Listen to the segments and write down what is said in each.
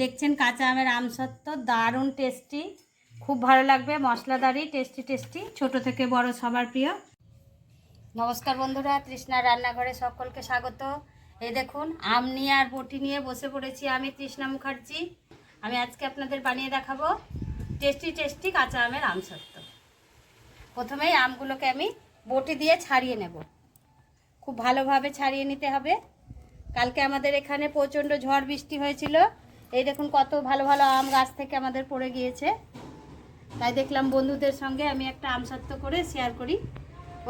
দেখছেন কাঁচা আমের আমসত্ত্ব দারুণ টেস্টি খুব ভালো লাগবে মশলাদারি টেস্টি টেস্টি ছোট থেকে বড় সবার প্রিয়। নমস্কার বন্ধুরা, তৃষ্ণার রান্নাঘরে সকলকে স্বাগত। এই দেখুন, আম নিয়ে আর বটি নিয়ে বসে পড়েছি আমি, তৃষ্ণা মুখার্জি। আমি আজকে আপনাদের বানিয়ে দেখাবো টেস্টি টেস্টি কাঁচা আমের আমসত্ত্ব প্রথমেই আমগুলোকে আমি বটি দিয়ে ছাড়িয়ে নেব। খুব ভালোভাবে ছাড়িয়ে নিতে হবে। কালকে আমাদের এখানে প্রচণ্ড ঝড় বৃষ্টি হয়েছিল। এই দেখুন কত ভালো ভালো আম গাছ থেকে আমাদের পড়ে গিয়েছে। তাই দেখলাম বন্ধুদের সঙ্গে আমি একটা আমসত্ত্ব করে শেয়ার করি।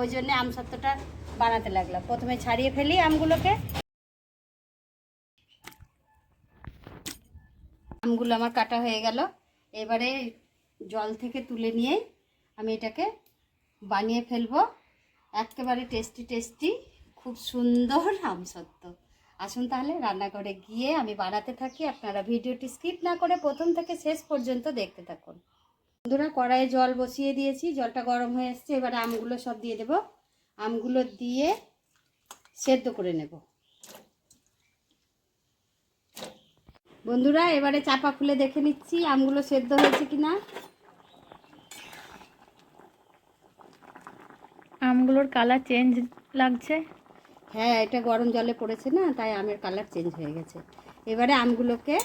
ওই জন্যে আমসত্ত্বটা বানাতে লাগলাম। প্রথমে ছাড়িয়ে ফেলি আমগুলোকে। আমগুলো আমার কাটা হয়ে গেল। এবারে জল থেকে তুলে নিয়ে আমি এটাকে বানিয়ে ফেলব। একেবারে টেস্টি টেস্টি, খুব সুন্দর আমসত্ত্ব আসুন তাহলে রান্নাঘরে গিয়ে আমি বানাতে থাকি। আপনারা ভিডিওটি স্কিপ না করে প্রথম থেকে শেষ পর্যন্ত দেখতে থাকুন। বন্ধুরা, কড়াইয়ে জল বসিয়ে দিয়েছি। জলটা গরম হয়ে এসছে। এবারে আমগুলো সব দিয়ে দেব। আমগুলো দিয়ে সেদ্ধ করে নেব। বন্ধুরা, এবারে চাপা খুলে দেখে নিচ্ছি আমগুলো সেদ্ধ হয়েছে কিনা। আমগুলোর কালার চেঞ্জ লাগছে। হ্যাঁ এটা গরম জলে পড়েছে না, তাই আমের কালার চেঞ্জ হয়ে গেছে। এবারে আমগুলোকে,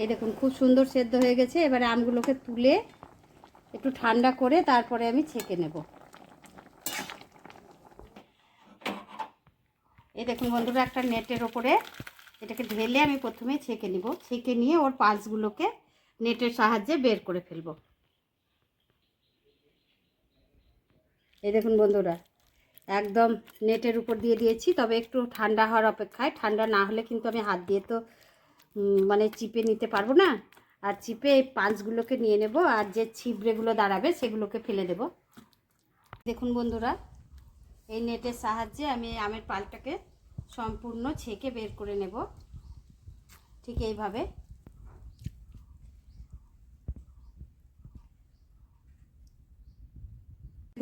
এই দেখুন, খুব সুন্দর সেদ্ধ হয়ে গেছে। এবারে আমগুলোকে তুলে একটু ঠান্ডা করে তারপরে আমি ছেঁকে নেব। এই দেখুন বন্ধুরা, একটা নেটের ওপরে এটাকে ঢেলে আমি প্রথমে ছেঁকে নিব। ছেঁকে নিয়ে ওর পালসগুলোকে নেটের সাহায্যে বের করে ফেলব। এই দেখুন বন্ধুরা একদম নেটের উপর দিয়ে দিয়েছি, তবে একটু ঠান্ডা হওয়ার অপেক্ষায়। ঠান্ডা না হলে কিন্তু আমি হাত দিয়ে তো মানে চিপে নিতে পারব না। আর চিপে এই পাঁচগুলোকে নিয়ে নেব, আর যে ছিবড়েগুলো দাঁড়াবে সেগুলোকে ফেলে দেব। দেখুন বন্ধুরা, এই নেটের সাহায্যে আমি আমের পালটাকে সম্পূর্ণ ছেঁকে বের করে নেব। ঠিক এইভাবে।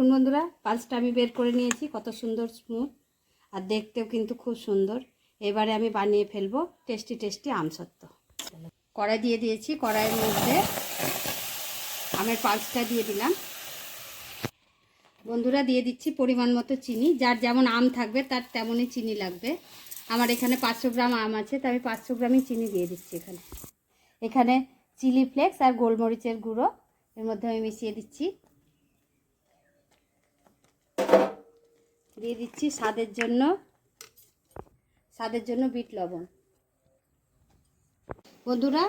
দেখুন বন্ধুরা পালসটা আমি বের করে নিয়েছি, কত সুন্দর স্মুথ আর দেখতেও কিন্তু খুব সুন্দর। এবারে আমি বানিয়ে ফেলব টেস্টি টেস্টি আমসত্ত্ব। কড়াই দিয়ে দিয়েছি, কড়াইয়ের মধ্যে আমের পালসটা দিয়ে দিলাম। বন্ধুরা, দিয়ে দিচ্ছি পরিমাণ মতো চিনি। যার যেমন আম থাকবে, তার তেমনই চিনি লাগবে। আমার এখানে পাঁচশো গ্রাম আম আছে তো আমি পাঁচশো গ্রামই চিনি দিয়ে দিচ্ছি এখানে। এখানে চিলি ফ্লেক্স আর গোলমরিচের গুঁড়ো এর মধ্যে আমি মিশিয়ে দিচ্ছি। দিয়ে দিচ্ছি স্বাদের জন্য স্বাদের জন্য বিট লবণ। বন্ধুরা,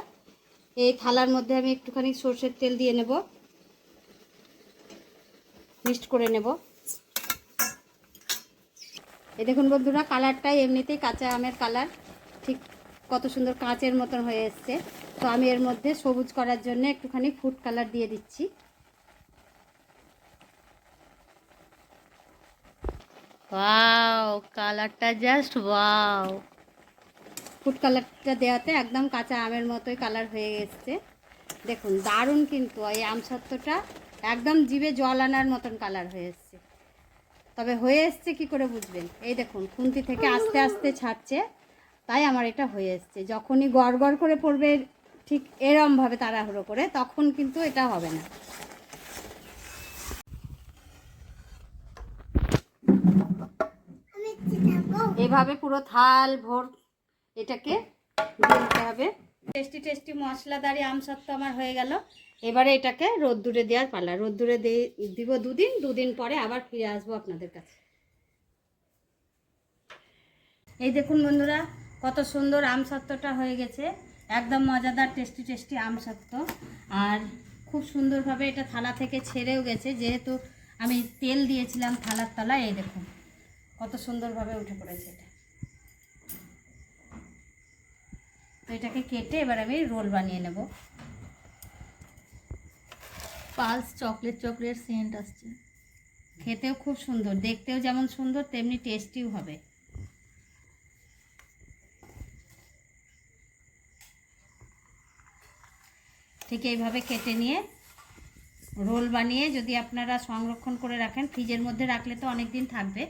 এই থালার মধ্যে আমি একটুখানি সর্ষের তেল দিয়ে নেব, মিক্সড করে নেব। এই দেখুন বন্ধুরা, কালারটাই এমনিতেই কাঁচা আমের কালার, ঠিক কত সুন্দর কাঁচের মতন হয়ে এসছে। তো আমি এর মধ্যে সবুজ করার জন্য একটুখানি ফুড কালার দিয়ে দিচ্ছি। ওয়াও কালারটা জাস্ট ওয়াও ফুড কালারটা দেওয়াতে একদম কাঁচা আমের মতোই কালার হয়ে এসছে। দেখুন, দারুণ কিন্তু, এই আমসত্ত্বটা একদম জিভে জল আনার মতন কালার হয়ে এসছে। তবে হয়ে এসছে কি করে বুঝবেন? এই দেখুন, খুন্তি থেকে আস্তে আস্তে ছাড়ছে, তাই আমার এটা হয়ে এসছে। যখনই গড় করে পড়বে ঠিক এরমভাবে তাড়াহুড়ো করে, তখন কিন্তু এটা হবে না। এভাবে পুরো থাল, ভোর এটাকে দিতে হবে। টেস্টি টেস্টি মশলাদারি আমসত্ত্ব আমার হয়ে গেল। এবারে এটাকে রোদ্দুরে দেওয়ার পালা। রোদ্দুরে দিয়ে দিব দুদিন দুদিন পরে আবার ফিরে আসব আপনাদের কাছে। এই দেখুন বন্ধুরা, কত সুন্দর আমসত্ত্বটা হয়ে গেছে। একদম মজাদার, টেস্টি টেস্টি আমসত্ত্ব। আর খুব সুন্দরভাবে এটা থালা থেকে ছেড়েও গেছে। যেহেতু আমি তেল দিয়েছিলাম থালার তলায়, এই দেখুন। কত সুন্দরভাবে উঠে পড়েছে এটা। তো এটাকে কেটে এবার আমি রোল বানিয়ে নেব। পালস চকলেট চকলেট সেন্ট আসছে। খেতেও খুব সুন্দর, দেখতেও যেমন সুন্দর, তেমনি টেস্টিও হবে। ঠিক এইভাবে কেটে নিয়ে রোল বানিয়ে যদি আপনারা সংরক্ষণ করে রাখেন, ফ্রিজের মধ্যে রাখলে তো অনেক দিন থাকবে।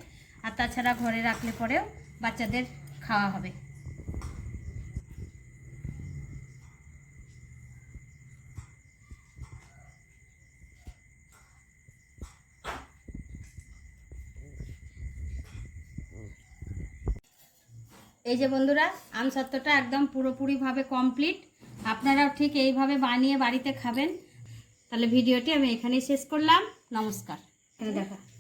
আর তাছাড়া ঘরে রাখলে পরেও বাচ্চাদের খাওয়া হবে। এই যে বন্ধুরা আমসত্ত্বটা একদম পুরোপুরিভাবে কমপ্লিট আপনারাও ঠিক এইভাবে বানিয়ে বাড়িতে খাবেন। তাহলে ভিডিওটি আমি এখানেই শেষ করলাম। নমস্কার। দেখা।